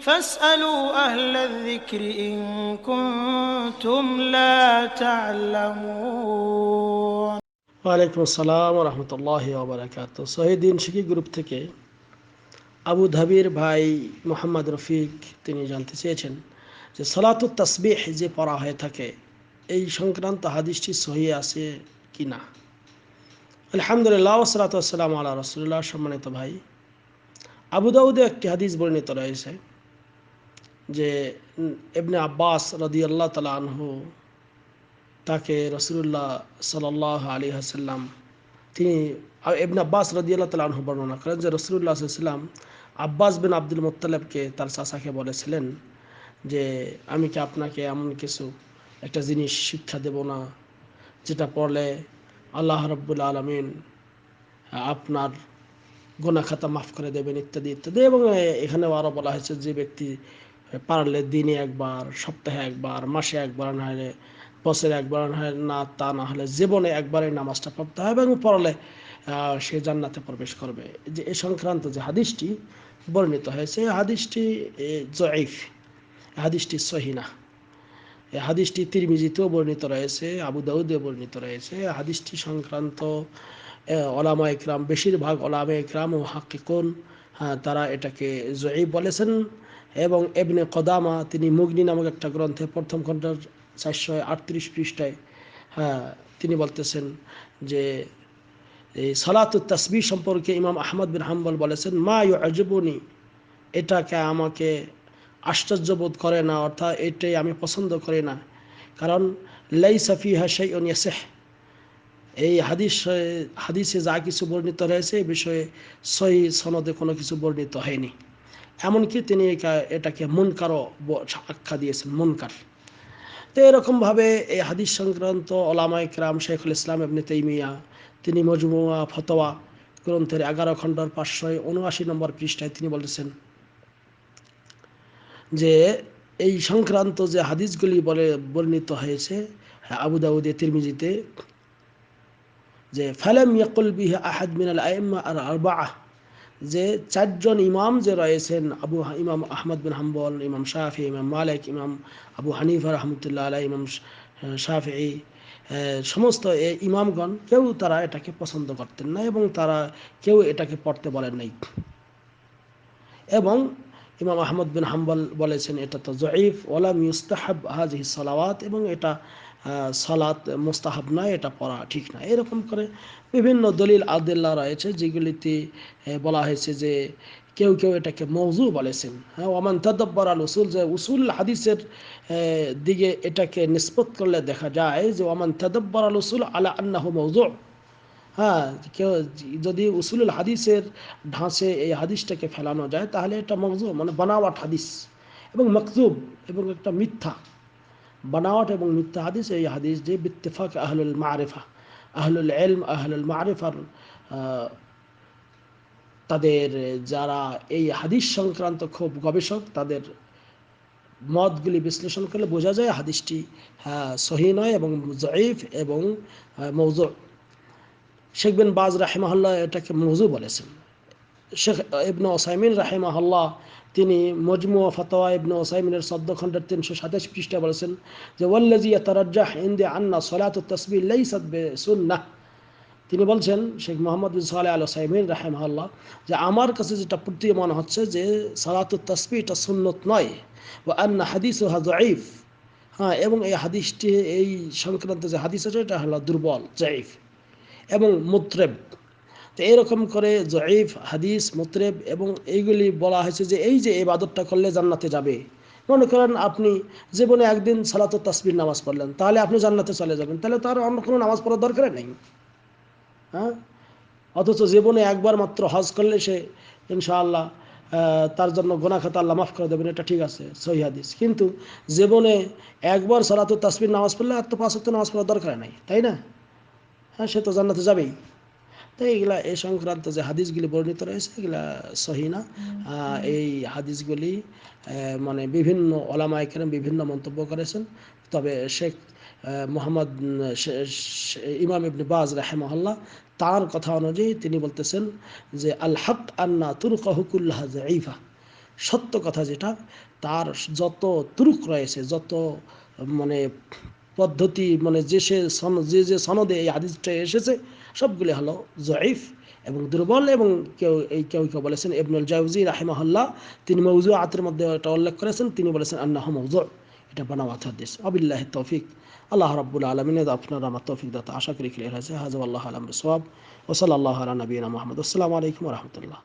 فاسألوا أهل الذكر إن كنتم لا تعلمون ওয়ালাইকুম আসসালাম রহমতুল্লাহ ওবরাকাত শহীদিন শিখি গ্রুপ থেকে আবু ধাবির ভাই মোহাম্মদ রফিক তিনি জানতে চেয়েছেন যে সলাতুত তসবিহ যে পড়া হয়ে থাকে এই সংক্রান্ত হাদিসটি সহি আছে কি না আলহামদুলিল্লাহ সালাতাম আল্লাহ রসুল্লাহ সম্মানিত ভাই আবু দাউদে একটি হাদিস বর্ণিত রয়েছে যে এবনে আব্বাস রদি আল্লাহ তালা আনহু, তাকে রসুল্লাহ সাল্লাহ আলী হাসাল্লাম তিনি এবনে আব্বাস রদি আল্লাহ তালা আনহু বর্ণনা করেন যে রসুল্লাহ সাল্লাম আব্বাস বিন আব্দুল মোত্তালেবকে তার চাচাকে বলেছিলেন যে, আমি কি আপনাকে এমন কিছু, একটা জিনিস শিক্ষা দেব না, যেটা পড়লে আল্লাহ রব্বুল আলমিন আপনার গোনা খাতা মাফ করে দেবেন? ইত্যাদি ইত্যাদি। এবং এখানেও আরও বলা হয়েছে যে ব্যক্তি পারলে দিনে একবার, সপ্তাহে একবার, মাসে একবার না হলে বছরে একবার না হলে না, তা না হলে জীবনে একবারে নামাজটা পড়তে হবে এবং পড়লে সে জান্নাতে প্রবেশ করবে। যে এ সংক্রান্ত যে হাদিসটি বর্ণিত হয়েছে হাদিসটি জয়ীফ হাদিসটি সহিনা এই হাদিসটি তিরমিজিতেও বর্ণিত রয়েছে, আবু দাউদে বর্ণিত রয়েছে। হাদিসটি সংক্রান্ত ওলামা ইকরাম বেশিরভাগ ওলামা ইকরাম ও হাকিকুন হ্যাঁ তারা এটাকে জয়ীব বলেছেন। এবং এবনে কদামা, তিনি মুগনি নামক একটা গ্রন্থে প্রথম খণ্ডের চারশো আটত্রিশ পৃষ্ঠায় হ্যাঁ তিনি বলতেছেন যে, এই সালাত তসবি সম্পর্কে ইমাম আহমদ বিন হাম্বল বলেছেন, মা ইউ আজবনি এটাকে আমাকে আশ্চর্যবোধ করে না, অর্থাৎ এটাই আমি পছন্দ করি না। কারণ লাই সাফি হাসাই ইয়াসেহ। এই হাদিস, হাদিসে যা কিছু বর্ণিত রয়েছে এই বিষয়ে সহি সনদে কোনো কিছু বর্ণিত হয়নি। এমনকি তিনি এটাকে মুনকারও আখ্যা দিয়েছেন, মুনকার। তো এরকমভাবে এই হাদিস সংক্রান্ত ওলামা ইকরাম শেখুল ইসলাম এমনি তেইমিয়া, তিনি মজমুয়া, ফতোয়া, গ্রন্থের এগারো খণ্ডর পাঁচশো উনআশি নম্বর পৃষ্ঠায় তিনি বলেছেন যে, এই সংক্রান্ত যে হাদিসগুলি বলে বর্ণিত হয়েছে আবু দাউদে তিরমিজিতে, যে, ফালাম ইয়াকুল বিহে আহাদ মিনাল আইম্মা আর আরবাহ যে চারজন ইমাম যে রয়েছেন, আবু ইমাম আহমদ বিন হাম্বল, ইমাম শাহি ইমাম মালিক, ইমাম আবু হানিফা রহমতুল্লাহ আলাই ইমাম শাহি সমস্ত এই ইমামগণ, কেউ তারা এটাকে পছন্দ করতেন না এবং তারা কেউ এটাকে পড়তে বলেন নাই। এবং ইমাম আহমদ বিন হাম্বল বলেছেন, এটা তো জয়ীফ ওলাম ইউস্তাহাব হাজহি সালাওয়াত এবং এটা সালাত মোস্তাহাব নয় এটা পড়া ঠিক না। এরকম করে বিভিন্ন দলিল আদিল্লা রয়েছে, যেগুলিতে বলা হয়েছে যে কেউ কেউ এটাকে মৌজু বলেছেন। হ্যাঁ ওমান তদব্বর আল উসুল যে উসুল হাদিসের দিকে এটাকে নিষ্পত করলে দেখা যায় যে ওমান তদব্বর আল উসুল আলা আন্নাহু মৌজু হ্যাঁ কেউ যদি উসুলুল হাদিসের ঢাঁচে এই হাদিসটাকে ফেলানো যায়, তাহলে এটা মগজু মানে বানাওয়াট হাদিস এবং মকজুব এবং একটা মিথ্যা। বানাওয়াট এবং মিথ্যা হাদিস, এই হাদিস যে বিত্তেফাক আহলুল মারেফা, আহলুল এলম আহলুল মারেফার তাদের যারা এই হাদিস সংক্রান্ত খুব গবেষক, তাদের মতগুলি বিশ্লেষণ করলে বোঝা যায় হাদিসটি হ্যাঁ সহি নয় এবং জয়ীফ এবং মৌজু। শেখবেন বাজ রাহেমাহল্লা এটাকে মৌজু বলেছেন। শেখ ইবনে ওসাইমিন রাহেমাহল্লা তিনি মজমু ফতোয়া ইবনে ওসাইমিনের সদ্য খণ্ডের তিনশো সাতাশ পৃষ্ঠা বলেছেন যে ওয়াল্লাজি তারাজ্জাহ ইন্দে আন্না সলাত তসবি লাই সদবে সুন্না তিনি বলছেন, শেখ মোহাম্মদ বিন সালে আল ওসাইমিন রাহেমাহল্লা যে, আমার কাছে যেটা প্রতীয়মান হচ্ছে যে, সলাত তসবি এটা সুন্নত নয়। ও আন্না হাদিস ও হাজঈফ হ্যাঁ এবং এই হাদিসটি, এই সংক্রান্ত যে হাদিস আছে, এটা হলো দুর্বল জয়ীফ এবং মুত্রেব। তো এরকম করে জয়ীফ, হাদিস, মুত্রেব এবং এইগুলি বলা হয়েছে যে এই যে এবাদতটা করলে জান্নাতে যাবে। মনে করেন আপনি জীবনে একদিন সালাত তাসবির নামাজ পড়লেন, তাহলে আপনি জান্নাতে চলে যাবেন, তাহলে তার অন্য কোনো নামাজ পড়ার দরকার নেই। হ্যাঁ? অথচ জীবনে একবার মাত্র হজ করলে সে ইনশাআল্লাহ তার জন্য গোনা খাতা আল্লাহ মাফ করে দেবেন, এটা ঠিক আছে, সহি হাদিস। কিন্তু জীবনে একবার সালাত তাসবির নামাজ পড়লে আর তো পাঁচ নামাজ পড়ার দরকার নেই, তাই না? হ্যাঁ সে তো জান্নাতে যাবেই। তো এইগুলা এই সংক্রান্ত যে হাদিসগুলি বর্ণিত রয়েছে এগুলা সহি না। এই হাদিসগুলি মানে বিভিন্ন ওলামা এখানে বিভিন্ন মন্তব্য করেছেন। তবে শেখ মোহাম্মদ ইমাম ইবনে বাজ রাহেমহল্লা তার কথা অনুযায়ী তিনি বলতেছেন যে আল হক আন্না তুরকাহুকুল্লাহ জাইফা সত্য কথা যেটা তার যত তুরুক রয়েছে যত মানে পদ্ধতি মানে যে সে যে যে সনদে এই হাদিসটা এসেছে, সবগুলি হলো জয়ীফ এবং দুর্বল এবং কেউ, এই কেউ কেউ বলেছেন ইবনুল জাউজি রাহিমাহুল্লাহ, তিনি মৌজু আতের মধ্যে এটা উল্লেখ করেছেন, তিনি বলেছেন আন্নাহ মৌজু। এটা বানাওয়াত হাদিস। আবিল্লাহ তৌফিক। আল্লাহ রব্বুল আলমিন আপনার আমার তৌফিক দাতা। আশা করি ক্লিয়ার হয়েছে। হাজব আল্লাহ আলম সোয়াব ওসল আল্লাহ নবীনা মোহাম্মদ। আসসালামু আলাইকুম রহমতুল্লাহ।